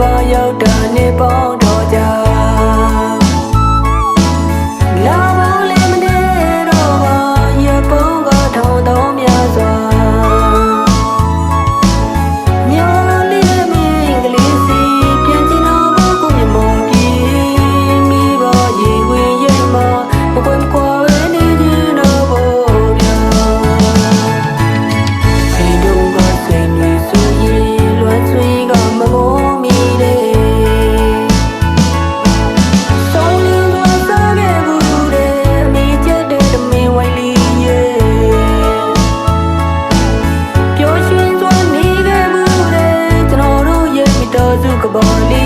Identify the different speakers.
Speaker 1: ဘာရောက်တာနေပေါ unbreakable.